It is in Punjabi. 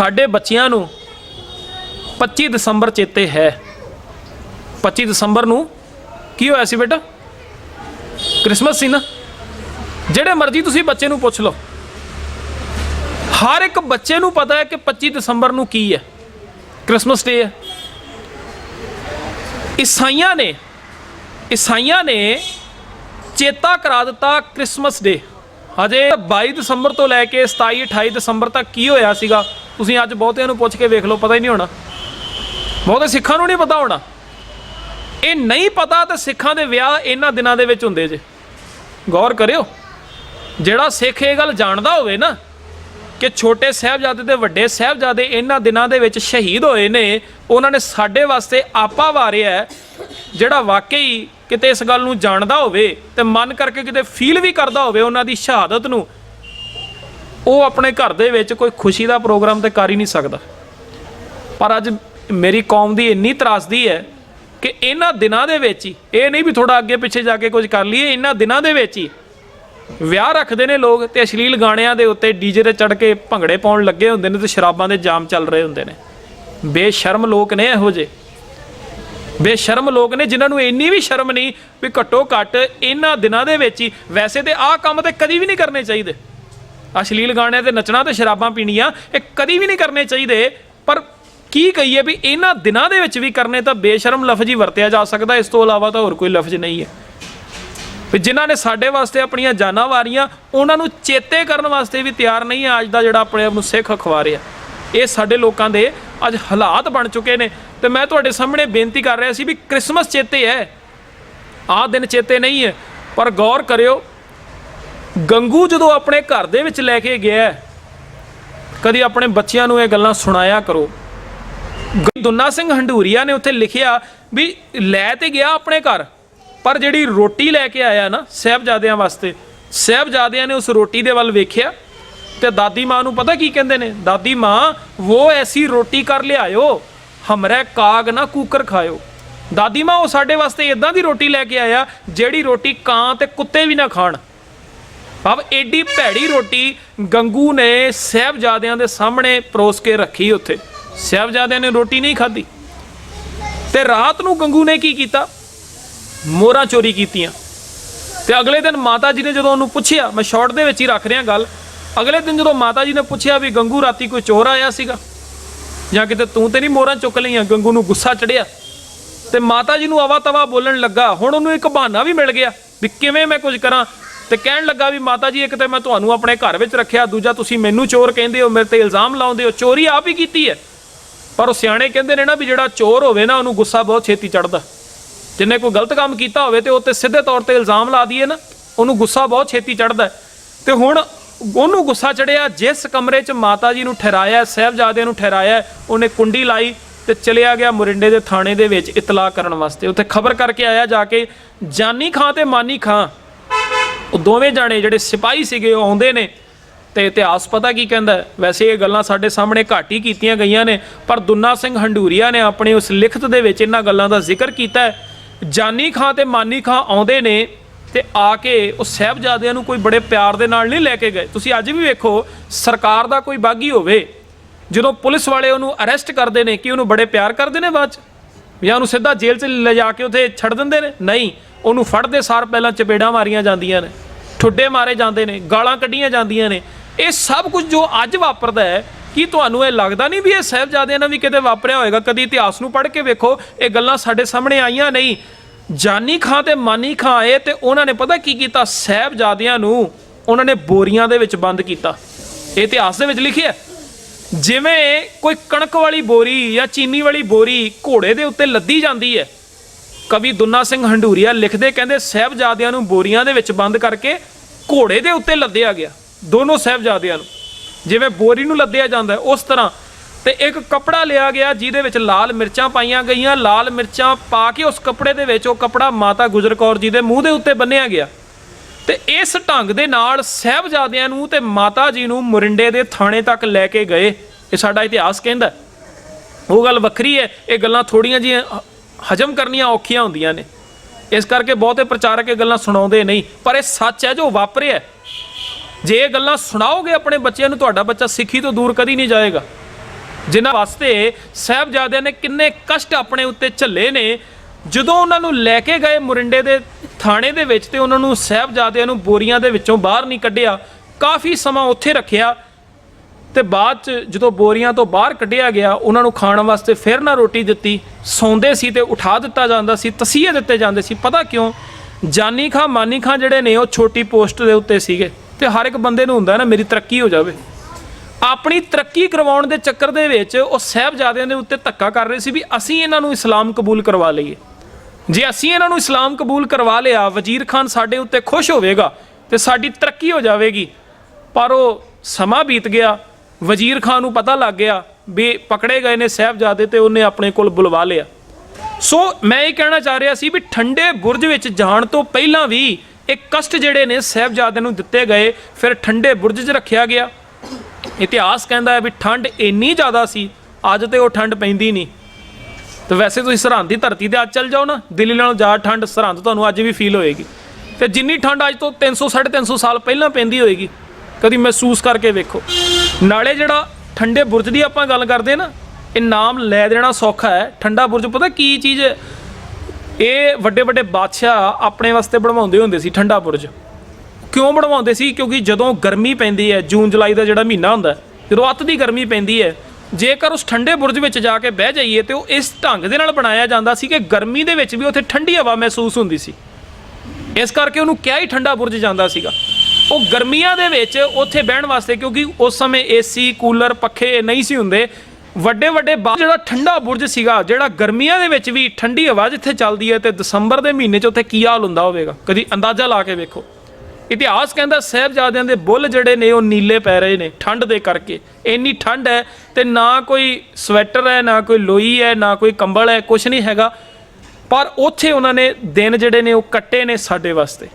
ਸਾਡੇ ਬੱਚਿਆਂ ਨੂੰ 25 ਦਸੰਬਰ ਚੇਤੇ ਹੈ। 25 ਦਸੰਬਰ ਨੂੰ ਕੀ ਹੋਇਆ ਸੀ ਬੇਟਾ? ਕ੍ਰਿਸਮਸ ਸੀ ਨਾ? ਜਿਹੜੇ ਮਰਜ਼ੀ ਤੁਸੀਂ ਬੱਚੇ ਨੂੰ ਪੁੱਛ ਲਓ। ਹਰ ਇੱਕ ਬੱਚੇ ਨੂੰ ਪਤਾ ਹੈ ਕਿ 25 ਦਸੰਬਰ ਨੂੰ ਕੀ ਹੈ। ਕ੍ਰਿਸਮਸ ਡੇ ਹੈ। ਈਸਾਈਆਂ ਨੇ ਈਸਾਈਆਂ ਨੇ ਚੇਤਾ ਕਰਾ ਦਿੱਤਾ ਕ੍ਰਿਸਮਸ ਡੇ। ਹਜੇ 22 ਦਸੰਬਰ ਤੋਂ ਲੈ ਕੇ 27 28 ਦਸੰਬਰ ਤੱਕ ਕੀ ਹੋਇਆ ਸੀਗਾ? ਤੁਸੀਂ ਅੱਜ ਬਹੁਤਿਆਂ ਨੂੰ ਪੁੱਛ ਕੇ ਵੇਖ ਲਓ, ਪਤਾ ਹੀ ਨਹੀਂ ਹੋਣਾ। ਬਹੁਤੇ ਸਿੱਖਾਂ ਨੂੰ ਨਹੀਂ ਪਤਾ ਹੋਣਾ। ਇਹ ਨਹੀਂ ਪਤਾ ਤਾਂ ਸਿੱਖਾਂ ਦੇ ਵਿਆਹ ਇਹਨਾਂ ਦਿਨਾਂ ਦੇ ਵਿੱਚ ਹੁੰਦੇ ਜੇ। ਗੌਰ ਕਰਿਓ, ਜਿਹੜਾ ਸਿੱਖ ਇਹ ਗੱਲ ਜਾਣਦਾ ਹੋਵੇ ਨਾ, ਕਿ ਛੋਟੇ ਸਾਹਿਬਜ਼ਾਦੇ ਤੇ ਵੱਡੇ ਸਾਹਿਬਜ਼ਾਦੇ ਇਹਨਾਂ ਦਿਨਾਂ ਦੇ ਵਿੱਚ ਸ਼ਹੀਦ ਹੋਏ ਨੇ, ਉਹਨਾਂ ਨੇ ਸਾਡੇ ਵਾਸਤੇ ਆਪਾ ਵਾਰਿਆ, ਜਿਹੜਾ ਵਾਕਈ ਕਿਤੇ ਇਸ ਗੱਲ ਨੂੰ ਜਾਣਦਾ ਹੋਵੇ ਤੇ ਮਨ ਕਰਕੇ ਕਿਤੇ ਫੀਲ ਵੀ ਕਰਦਾ ਹੋਵੇ ਉਹਨਾਂ ਦੀ ਸ਼ਹਾਦਤ ਨੂੰ, ਉਹ ਆਪਣੇ ਘਰ ਦੇ ਵਿੱਚ ਕੋਈ ਖੁਸ਼ੀ ਦਾ ਪ੍ਰੋਗਰਾਮ ਤੇ ਕਰ ਹੀ ਨਹੀਂ ਸਕਦਾ। ਪਰ ਅੱਜ ਮੇਰੀ ਕੌਮ ਦੀ ਇੰਨੀ ਤਰਾਸਦੀ ਹੈ ਕਿ ਇਹਨਾਂ ਦਿਨਾਂ ਦੇ ਵਿੱਚ ਹੀ, ਇਹ ਨਹੀਂ ਵੀ ਥੋੜਾ ਅੱਗੇ ਪਿੱਛੇ ਜਾ ਕੇ ਕੁਝ ਕਰ ਲਈਏ, ਇਹਨਾਂ ਦਿਨਾਂ ਦੇ ਵਿੱਚ ਹੀ ਵਿਆਹ ਰੱਖਦੇ ਨੇ ਲੋਕ ਤੇ ਅਸ਼ਲੀਲ ਗਾਣਿਆਂ ਦੇ ਉੱਤੇ ਡੀਜੇ ਤੇ ਚੜ ਕੇ ਭੰਗੜੇ ਪਾਉਣ ਲੱਗੇ ਹੁੰਦੇ ਨੇ ਤੇ ਸ਼ਰਾਬਾਂ ਦੇ ਜਾਮ ਚੱਲ ਰਹੇ ਹੁੰਦੇ ਨੇ। ਬੇਸ਼ਰਮ ਲੋਕ ਨੇ ਇਹੋ ਜਿਹੇ। ਬੇਸ਼ਰਮ ਲੋਕ ਨੇ, ਜਿਨ੍ਹਾਂ ਨੂੰ ਇੰਨੀ ਵੀ ਸ਼ਰਮ ਨਹੀਂ ਵੀ ਘੱਟੋ ਘੱਟ ਇਹਨਾਂ ਦਿਨਾਂ ਦੇ ਵਿੱਚ ਹੀ। ਵੈਸੇ ਤੇ ਆਹ ਕੰਮ ਤੇ ਕਦੀ ਵੀ ਨਹੀਂ ਕਰਨੇ ਚਾਹੀਦੇ। ਅਸ਼ਲੀਲ ਗਾਣਿਆਂ ਤੇ ਨੱਚਣਾ ਤੇ ਸ਼ਰਾਬਾਂ ਪੀਣੀਆਂ, ਇਹ ਕਦੀ ਵੀ ਨਹੀਂ ਕਰਨੇ ਚਾਹੀਦੇ। ਪਰ ਕੀ ਕਹੀਏ ਵੀ ਇਹਨਾਂ ਦਿਨਾਂ ਦੇ ਵਿੱਚ ਵੀ ਕਰਨੇ ਤਾਂ ਬੇਸ਼ਰਮ ਲਫ਼ਜ਼ ਹੀ ਵਰਤਿਆ ਜਾ ਸਕਦਾ। ਇਸ ਤੋਂ ਇਲਾਵਾ ਤਾਂ ਹੋਰ ਕੋਈ ਲਫ਼ਜ਼ ਨਹੀਂ ਹੈ। ਵੀ ਜਿਨ੍ਹਾਂ ਨੇ ਸਾਡੇ ਵਾਸਤੇ ਆਪਣੀਆਂ ਜਾਨਾਂ ਵਾਰੀਆਂ, ਉਹਨਾਂ ਨੂੰ ਚੇਤੇ ਕਰਨ ਵਾਸਤੇ ਵੀ ਤਿਆਰ ਨਹੀਂ ਹੈ। ਅੱਜ ਦਾ ਜਿਹੜਾ ਆਪਣੇ ਆਪ ਨੂੰ ਸਿੱਖ ਅਖਵਾ ਰਿਹਾ ਇਹ ਸਾਡੇ ਲੋਕਾਂ ਦੇ ਅੱਜ ਹਾਲਾਤ ਬਣ ਚੁੱਕੇ ਨੇ ਤੇ ਮੈਂ ਤੁਹਾਡੇ ਸਾਹਮਣੇ ਬੇਨਤੀ ਕਰ ਰਿਹਾ ਸੀ ਵੀ ਕ੍ਰਿਸਮਸ ਚੇਤੇ ਹੈ। ਆਹ ਦਿਨ ਚੇਤੇ ਨਹੀਂ ਹੈ ਪਰ ਗੌਰ ਕਰਿਓ ਗੰਗੂ ਜਦੋਂ ਆਪਣੇ ਘਰ ਦੇ ਵਿੱਚ ਲੈ ਕੇ ਗਿਆ ਹੈ, ਕਦੀ ਆਪਣੇ ਬੱਚਿਆਂ ਨੂੰ ਇਹ ਗੱਲਾਂ ਸੁਣਾਇਆ ਕਰੋ। ਗ- ਦੁੰਨਾ ਸਿੰਘ ਹੰਡੂਰੀਆ ਨੇ ਉੱਥੇ ਲਿਖਿਆ ਵੀ ਲੈ ਤੇ ਗਿਆ ਆਪਣੇ ਘਰ ਪਰ ਜਿਹੜੀ ਰੋਟੀ ਲੈ ਕੇ ਆਇਆ ਨਾ ਸਹਿਬਜ਼ਾਦਿਆਂ ਵਾਸਤੇ ਸਹਿਬਜ਼ਾਦਿਆਂ ਨੇ ਉਸ ਰੋਟੀ ਦੇ ਵੱਲ ਵੇਖਿਆ ਤੇ ਦਾਦੀ ਮਾਂ ਨੂੰ ਪਤਾ ਕੀ ਕਹਿੰਦੇ ਨੇ? ਦਾਦੀ ਮਾਂ ਉਹ ਐਸੀ ਰੋਟੀ ਕਰ ਲਿਆਇਓ, ਹਮਰੇ ਕਾਗ ਨਾ ਕੂਕਰ ਖਾਇਓ। ਦਾਦੀ ਮਾਂ, ਉਹ ਸਾਡੇ ਵਾਸਤੇ ਇਦਾਂ ਦੀ ਰੋਟੀ ਲੈ ਕੇ ਆਇਆ, ਜਿਹੜੀ ਰੋਟੀ ਕਾਂ ਤੇ ਕੁੱਤੇ ਵੀ ਨਾ ਖਾਣ। ਭਾਵ ਏਡੀ ਭੈੜੀ ਰੋਟੀ ਗੰਗੂ ਨੇ ਸਹਿਬਜ਼ਾਦਿਆਂ ਦੇ ਸਾਹਮਣੇ ਪਰੋਸ ਕੇ ਰੱਖੀ ਉੱਥੇ। ਸਹਿਬਜ਼ਾਦਿਆਂ ਨੇ ਰੋਟੀ ਨਹੀਂ ਖਾਧੀ। ਤੇ ਰਾਤ ਨੂੰ ਗੰਗੂ ਨੇ ਕੀ ਕੀਤਾ? ਮੋਹਰਾਂ ਚੋਰੀ ਕੀਤੀਆਂ। ਤੇ ਅਗਲੇ ਦਿਨ ਮਾਤਾ ਜੀ ਨੇ ਜਦੋਂ ਉਹਨੂੰ ਪੁੱਛਿਆ, ਮੈਂ ਸ਼ਾਰਟ ਦੇ ਵਿੱਚ ਹੀ ਰੱਖ ਰਿਹਾ ਗੱਲ ਅਗਲੇ ਦਿਨ ਜਦੋਂ ਮਾਤਾ ਜੀ ਨੇ ਪੁੱਛਿਆ ਵੀ ਗੰਗੂ ਰਾਤੀ ਕੋਈ ਚੋਰ ਆਇਆ ਸੀਗਾ? ਜਾਂ ਕਿਤੇ ਤੂੰ ਤੇ ਨਹੀਂ ਮੋਹਰਾਂ ਚੁੱਕ ਲਈਆਂ, ਗੰਗੂ ਨੂੰ ਗੁੱਸਾ ਚੜਿਆ? ਤੇ ਮਾਤਾ ਜੀ ਨੂੰ ਆਵਾ ਤਵਾ ਬੋਲਣ ਲੱਗਾ, ਹੁਣ ਉਹਨੂੰ ਇੱਕ ਬਹਾਨਾ ਵੀ ਮਿਲ ਗਿਆ ਵੀ ਕਿਵੇਂ ਮੈਂ ਕੁਝ ਕਰਾਂ? ਤੇ ਕਹਿਣ ਲੱਗਾ ਵੀ ਮਾਤਾ ਜੀ, ਇੱਕ ਤੇ ਮੈਂ ਤੁਹਾਨੂੰ ਆਪਣੇ ਘਰ ਵਿੱਚ ਰੱਖਿਆ, ਦੂਜਾ ਤੁਸੀਂ ਮੈਨੂੰ ਚੋਰ ਕਹਿੰਦੇ ਹੋ, ਮੇਰੇ ਤੇ ਇਲਜ਼ਾਮ ਲਾਉਂਦੇ ਹੋ, ਚੋਰੀ ਆਪ ਹੀ ਕੀਤੀ ਹੈ। ਪਰ ਉਹ ਸਿਆਣੇ ਕਹਿੰਦੇ ਨੇ ਨਾ ਵੀ ਜਿਹੜਾ ਚੋਰ ਹੋਵੇ ਨਾ, ਉਹਨੂੰ ਗੁੱਸਾ ਬਹੁਤ ਛੇਤੀ ਚੜਦਾ ਜਿੰਨੇ ਕੋਈ ਗਲਤ ਕੰਮ ਕੀਤਾ ਹੋਵੇ ਤੇ ਉਹ ਤੇ ਸਿੱਧੇ ਤੌਰ ਤੇ ਇਲਜ਼ਾਮ ਲਾ ਦਈਏ ਨਾ, ਉਹਨੂੰ ਗੁੱਸਾ ਬਹੁਤ ਛੇਤੀ ਚੜਦਾ ਤੇ ਹੁਣ ਉਹਨੂੰ ਗੁੱਸਾ ਚੜਿਆ, ਜਿਸ ਕਮਰੇ 'ਚ ਮਾਤਾ ਜੀ ਨੂੰ ਠਹਿਰਾਇਆ, ਸਹਿਬਜ਼ਾਦੇ ਨੂੰ ਠਹਿਰਾਇਆ, ਉਹਨੇ ਕੁੰਡੀ ਲਾਈ ਤੇ ਚਲਿਆ ਗਿਆ ਮੁਰਿੰਡੇ ਦੇ ਥਾਣੇ ਦੇ ਵਿੱਚ ਇਤਲਾਹ ਕਰਨ ਵਾਸਤੇ। ਉੱਥੇ ਖਬਰ ਕਰਕੇ ਆਇਆ ਜਾ ਕੇ, ਜਾਨੀ ਖਾਂ ਤੇ ਮਾਨੀ ਖਾਂ। ਉਹ ਦੋਵੇਂ ਜਾਣੇ ਜਿਹੜੇ ਸਿਪਾਹੀ ਸੀਗੇ, ਉਹ ਆਉਂਦੇ ਨੇ ਤੇ ਇਤਿਹਾਸ ਪਤਾ ਕੀ ਕਹਿੰਦਾ ਵੈਸੇ ਇਹ ਗੱਲਾਂ ਸਾਡੇ ਸਾਹਮਣੇ ਘੱਟ ਹੀ ਕੀਤੀਆਂ ਗਈਆਂ ਨੇ, ਪਰ ਦੁੰਨਾ ਸਿੰਘ ਹੰਡੂਰੀਆ ਨੇ ਆਪਣੀ ਉਸ ਲਿਖਤ ਦੇ ਵਿੱਚ ਇਹਨਾਂ ਗੱਲਾਂ ਦਾ ਜ਼ਿਕਰ ਕੀਤਾ ਹੈ। ਜਾਨੀ ਖਾਂ ਤੇ ਮਾਨੀ ਖਾਂ ਆਉਂਦੇ ਨੇ ਤੇ ਆ ਕੇ ਉਹ ਸਹਿਬਜ਼ਾਦਿਆਂ ਨੂੰ ਕੋਈ ਬੜੇ ਪਿਆਰ ਦੇ ਨਾਲ ਨਹੀਂ ਲੈ ਕੇ ਗਏ। ਤੁਸੀਂ ਅੱਜ ਵੀ ਵੇਖੋ, ਸਰਕਾਰ ਦਾ ਕੋਈ ਬਾਗੀ ਹੋਵੇ, ਜਦੋਂ ਪੁਲਿਸ ਵਾਲੇ ਉਹਨੂੰ ਅਰੈਸਟ ਕਰਦੇ ਨੇ, ਕਿ ਉਹਨੂੰ ਬੜੇ ਪਿਆਰ ਕਰਦੇ ਨੇ ਬਾਅਦ ਚ? ਜਾਂ ਉਹਨੂੰ ਸਿੱਧਾ ਜੇਲ੍ਹ 'ਚ ਲਿਜਾ ਕੇ ਉੱਥੇ ਛੱਡ ਦਿੰਦੇ ਨੇ? ਨਹੀਂ, ਉਹਨੂੰ ਫੜਦੇ ਸਾਰ ਪਹਿਲਾਂ ਚਪੇੜਾਂ ਮਾਰੀਆਂ ਜਾਂਦੀਆਂ ਨੇ, ਠੁੱਡੇ ਮਾਰੇ ਜਾਂਦੇ ਨੇ, ਗਾਲਾਂ ਕੱਢੀਆਂ ਜਾਂਦੀਆਂ ਨੇ। ਇਹ ਸਭ ਕੁਝ ਜੋ ਅੱਜ ਵਾਪਰਦਾ ਹੈ, ਕੀ ਤੁਹਾਨੂੰ ਇਹ ਲੱਗਦਾ ਨਹੀਂ ਵੀ ਇਹ ਸਹਿਬਜ਼ਾਦਿਆਂ ਨਾਲ ਵੀ ਕਿਤੇ ਵਾਪਰਿਆ ਹੋਏਗਾ? ਕਦੀ ਇਤਿਹਾਸ ਨੂੰ ਪੜ੍ਹ ਕੇ ਵੇਖੋ, ਇਹ ਗੱਲਾਂ ਸਾਡੇ ਸਾਹਮਣੇ ਆਈਆਂ ਨਹੀਂ। ਜਾਨੀ ਖਾਂ ਤੇ ਮਾਨੀ ਖਾਂ ਆਏ ਤੇ ਉਹਨਾਂ ਨੇ ਪਤਾ ਕੀ ਕੀਤਾ? ਸਹਿਬਜ਼ਾਦਿਆਂ ਨੂੰ ਉਹਨਾਂ ਨੇ ਬੋਰੀਆਂ ਦੇ ਵਿੱਚ ਬੰਦ ਕੀਤਾ। ਇਹ ਇਤਿਹਾਸ ਦੇ ਵਿੱਚ ਲਿਖਿਆ ਹੈ। ਜਿਵੇਂ ਕੋਈ ਕਣਕ ਵਾਲੀ ਬੋਰੀ ਜਾਂ ਚੀਨੀ ਵਾਲੀ ਬੋਰੀ ਘੋੜੇ ਦੇ ਉੱਤੇ ਲੱਦੀ ਜਾਂਦੀ ਹੈ, ਕਵੀ ਦੁੰਨਾ ਸਿੰਘ ਹੰਡੂਰੀਆ ਲਿਖਦੇ ਕਹਿੰਦੇ, ਸਹਿਬਜ਼ਾਦਿਆਂ ਨੂੰ ਬੋਰੀਆਂ ਦੇ ਵਿੱਚ ਬੰਦ ਕਰਕੇ ਘੋੜੇ ਦੇ ਉੱਤੇ ਲੱਦਿਆ ਗਿਆ। ਦੋਨੋਂ ਸਹਿਬਜ਼ਾਦਿਆਂ ਨੂੰ। ਜਿਵੇਂ ਬੋਰੀ ਨੂੰ ਲੱਦਿਆ ਜਾਂਦਾ ਉਸ ਤਰ੍ਹਾਂ ਤੇ ਇੱਕ ਕਪੜਾ ਲਿਆ ਗਿਆ ਜਿਹਦੇ ਵਿੱਚ ਲਾਲ ਮਿਰਚਾਂ ਪਾਈਆਂ ਗਈਆਂ। ਲਾਲ ਮਿਰਚਾਂ ਪਾ ਕੇ ਉਸ ਕਪੜੇ ਦੇ ਵਿੱਚ ਉਹ ਕਪੜਾ ਮਾਤਾ ਗੁਜਰ ਕੌਰ ਜੀ ਦੇ ਮੂੰਹ ਦੇ ਉੱਤੇ ਬੰਨਿਆ ਗਿਆ। ਤੇ ਇਸ ਢੰਗ ਦੇ ਨਾਲ ਸਹਿਬਜ਼ਾਦਿਆਂ ਨੂੰ ਤੇ ਮਾਤਾ ਜੀ ਨੂੰ ਮੁਰਿੰਡੇ ਦੇ ਥਾਣੇ ਤੱਕ ਲੈ ਕੇ ਗਏ। ਇਹ ਸਾਡਾ ਇਤਿਹਾਸ ਕਹਿੰਦਾ ਉਹ ਗੱਲ ਵੱਖਰੀ ਹੈ। ਇਹ ਗੱਲਾਂ ਥੋੜੀਆਂ ਜਿਹੀਆਂ ਹਜਮ ਕਰਨੀਆਂ ਔਖੀਆਂ ਹੁੰਦੀਆਂ ਨੇ। ਇਸ ਕਰਕੇ ਬਹੁਤੇ ਪ੍ਰਚਾਰਕ ਇਹ ਗੱਲਾਂ ਸੁਣਾਉਂਦੇ ਨਹੀਂ। ਪਰ ਇਹ ਸੱਚ ਹੈ ਜੋ ਵਾਪਰਿਆ ਜੇ ਇਹ ਗੱਲਾਂ ਸੁਣਾਓਗੇ ਆਪਣੇ ਬੱਚਿਆਂ ਨੂੰ, ਤੁਹਾਡਾ ਬੱਚਾ ਸਿੱਖੀ ਤੋਂ ਦੂਰ ਕਦੀ ਨਹੀਂ ਜਾਏਗਾ। ਜਿਨ੍ਹਾਂ ਵਾਸਤੇ ਸਾਹਿਬਜ਼ਾਦਿਆਂ ਨੇ ਕਿੰਨੇ ਕਸ਼ਟ ਆਪਣੇ ਉੱਤੇ ਝੱਲੇ ਨੇ। ਜਦੋਂ ਉਹਨਾਂ ਨੂੰ ਲੈ ਕੇ ਗਏ ਮੁਰਿੰਡੇ ਦੇ ਥਾਣੇ ਦੇ ਵਿੱਚ ਤੇ ਉਹਨਾਂ ਨੂੰ ਸਾਹਿਬਜ਼ਾਦਿਆਂ ਨੂੰ ਬੋਰੀਆਂ ਦੇ ਵਿੱਚੋਂ ਬਾਹਰ ਨਹੀਂ ਕੱਢਿਆ, ਕਾਫੀ ਸਮਾਂ ਉੱਥੇ ਰੱਖਿਆ ਤੇ ਬਾਅਦ ਚ ਜਦੋਂ ਬੋਰੀਆਂ ਤੋਂ ਬਾਹਰ ਕੱਢਿਆ ਗਿਆ, ਉਹਨਾਂ ਨੂੰ ਖਾਣ ਵਾਸਤੇ ਫਿਰ ਨਾ ਰੋਟੀ ਦਿੱਤੀ, ਸੌਂਦੇ ਸੀ ਤੇ ਉਠਾ ਦਿੱਤਾ ਜਾਂਦਾ ਸੀ, ਤਸੀਹੇ ਦਿੱਤੇ ਜਾਂਦੇ ਸੀ। ਪਤਾ ਕਿਉਂ? ਜਾਨੀ ਖਾਂ, ਮਾਨੀ ਖਾਂ ਜਿਹੜੇ ਨੇ ਉਹ ਛੋਟੀ ਪੋਸਟ ਦੇ ਉੱਤੇ ਸੀਗੇ ਤੇ ਹਰ ਇੱਕ ਬੰਦੇ ਨੂੰ ਹੁੰਦਾ ਨਾ, ਮੇਰੀ ਤਰੱਕੀ ਹੋ ਜਾਵੇ। ਆਪਣੀ ਤਰੱਕੀ ਕਰਵਾਉਣ ਦੇ ਚੱਕਰ ਦੇ ਵਿੱਚ ਉਹ ਸਹਿਬਜ਼ਾਦਿਆਂ ਦੇ ਉੱਤੇ ਧੱਕਾ ਕਰ ਰਹੇ ਸੀ ਵੀ ਅਸੀਂ ਇਹਨਾਂ ਨੂੰ ਇਸਲਾਮ ਕਬੂਲ ਕਰਵਾ ਲਈਏ। ਜੇ ਅਸੀਂ ਇਹਨਾਂ ਨੂੰ ਇਸਲਾਮ ਕਬੂਲ ਕਰਵਾ ਲਿਆ, ਵਜ਼ੀਰ ਖਾਨ ਸਾਡੇ ਉੱਤੇ ਖੁਸ਼ ਹੋਵੇਗਾ ਤੇ ਸਾਡੀ ਤਰੱਕੀ ਹੋ ਜਾਵੇਗੀ। ਪਰ ਉਹ ਸਮਾਂ ਬੀਤ ਗਿਆ, ਵਜ਼ੀਰ ਖਾਨ ਨੂੰ ਪਤਾ ਲੱਗ ਗਿਆ ਵੀ ਪਕੜੇ ਗਏ ਨੇ ਸਹਿਬਜ਼ਾਦੇ ਤੇ ਉਹਨੇ ਆਪਣੇ ਕੋਲ ਬੁਲਵਾ ਲਿਆ। ਸੋ ਮੈਂ ਇਹ ਕਹਿਣਾ ਚਾਹ ਰਿਹਾ ਸੀ ਵੀ ਠੰਡੇ ਬੁਰਜ ਵਿੱਚ ਜਾਣ ਤੋਂ ਪਹਿਲਾਂ ਵੀ ਇਹ ਕਸ਼ਟ ਜਿਹੜੇ ਨੇ ਸਹਿਬਜ਼ਾਦੇ ਨੂੰ ਦਿੱਤੇ ਗਏ, ਫਿਰ ਠੰਡੇ ਬੁਰਜ 'ਚ ਰੱਖਿਆ ਗਿਆ। ਇਤਿਹਾਸ ਕਹਿੰਦਾ ਹੈ ਵੀ ਠੰਡ ਇੰਨੀ ਜ਼ਿਆਦਾ ਸੀ, ਅੱਜ ਤੇ ਉਹ ਠੰਡ ਪੈਂਦੀ ਨਹੀਂ। ਤੇ ਵੈਸੇ ਤੁਸੀਂ ਸਰਹੰਦ ਦੀ ਧਰਤੀ ਤੇ ਅੱਜ ਚੱਲ ਜਾਓ ਨਾ, ਦਿੱਲੀ ਨਾਲੋਂ ਜ਼ਿਆਦਾ ਠੰਡ ਸਰਹੰਦ ਤੁਹਾਨੂੰ ਅੱਜ ਵੀ ਫੀਲ ਹੋਏਗੀ। ਤੇ ਜਿੰਨੀ ਠੰਡ ਅੱਜ ਤੋਂ 300 350 ਸਾਲ ਪਹਿਲਾਂ ਪੈਂਦੀ ਹੋਏਗੀ, ਕਦੀ ਮਹਿਸੂਸ ਕਰਕੇ ਵੇਖੋ। ਨਾਲੇ ਜਿਹੜਾ ਠੰਡੇ ਬੁਰਜ ਦੀ ਆਪਾਂ ਗੱਲ ਕਰਦੇ ਨਾ, ਇਹ ਨਾਮ ਲੈ ਦੇਣਾ ਸੌਖਾ ਹੈ। ਠੰਡਾ ਬੁਰਜ ਪਤਾ ਕੀ ਚੀਜ਼ ਇਹ ਵੱਡੇ ਵੱਡੇ ਬਾਦਸ਼ਾਹ ਆਪਣੇ ਵਾਸਤੇ ਬਣਵਾਉਂਦੇ ਹੁੰਦੇ ਸੀ, ਠੰਡਾ ਬੁਰਜ। ਕਿਉਂ ਬਣਵਾਉਂਦੇ ਸੀ? ਕਿਉਂਕਿ ਜਦੋਂ ਗਰਮੀ ਪੈਂਦੀ ਹੈ, ਜੂਨ, ਜੁਲਾਈ ਦਾ ਜਿਹੜਾ ਮਹੀਨਾ ਹੁੰਦਾ ਜਦੋਂ ਅੱਤ ਦੀ ਗਰਮੀ ਪੈਂਦੀ ਹੈ, ਜੇਕਰ ਉਸ ਠੰਡੇ ਬੁਰਜ ਵਿੱਚ ਜਾ ਕੇ ਬਹਿ ਜਾਈਏ ਤੇ ਉਹ ਇਸ ਢੰਗ ਦੇ ਨਾਲ ਬਣਾਇਆ ਜਾਂਦਾ ਸੀ ਕਿ ਗਰਮੀ ਦੇ ਵਿੱਚ ਵੀ ਉੱਥੇ ਠੰਡੀ ਹਵਾ ਮਹਿਸੂਸ ਹੁੰਦੀ ਸੀ। ਇਸ ਕਰਕੇ ਉਹਨੂੰ ਕਿਹਾ ਹੀ ਠੰਡਾ ਬੁਰਜ ਜਾਂਦਾ ਸੀਗਾ। ਉਹ ਗਰਮੀਆਂ ਦੇ ਵਿੱਚ ਉੱਥੇ ਬਹਿਣ ਵਾਸਤੇ, ਕਿਉਂਕਿ ਉਸ ਸਮੇਂ ਏਸੀ ਕੂਲਰ, ਪੱਖੇ ਨਹੀਂ ਸੀ ਹੁੰਦੇ। ਵੱਡੇ ਵੱਡੇ ਬਾ- ਜਿਹੜਾ ਠੰਡਾ ਬੁਰਜ ਸੀਗਾ, ਜਿਹੜਾ ਗਰਮੀਆਂ ਦੇ ਵਿੱਚ ਵੀ ਠੰਡੀ ਹਵਾ ਜਿੱਥੇ ਚੱਲਦੀ ਹੈ ਤੇ ਦਸੰਬਰ ਦੇ ਮਹੀਨੇ 'ਚ ਉੱਥੇ ਕੀ ਹਾਲ ਹੁੰਦਾ ਹੋਵੇਗਾ? ਕਦੀ ਅੰਦਾਜ਼ਾ ਲਾ ਕੇ ਵੇਖੋ। ਇਤਿਹਾਸ ਕਹਿੰਦਾ ਸਾਹਿਬਜ਼ਾਦਿਆਂ ਦੇ ਬੁੱਲ ਜਿਹੜੇ ਨੇ ਉਹ ਨੀਲੇ ਪੈ ਰਹੇ ਨੇ ਠੰਡ ਦੇ ਕਰਕੇ। ਇੰਨੀ ਠੰਡ ਹੈ ਤੇ ਨਾ ਕੋਈ ਸਵੈਟਰ ਹੈ, ਨਾ ਕੋਈ ਲੋਈ ਹੈ, ਨਾ ਕੋਈ ਕੰਬਲ ਹੈ ਕੁਝ ਨਹੀਂ ਹੈਗਾ। ਪਰ ਉੱਥੇ ਉਹਨਾਂ ਨੇ ਦਿਨ ਜਿਹੜੇ ਨੇ ਉਹ ਕੱਟੇ ਨੇ ਸਾਡੇ ਵਾਸਤੇ।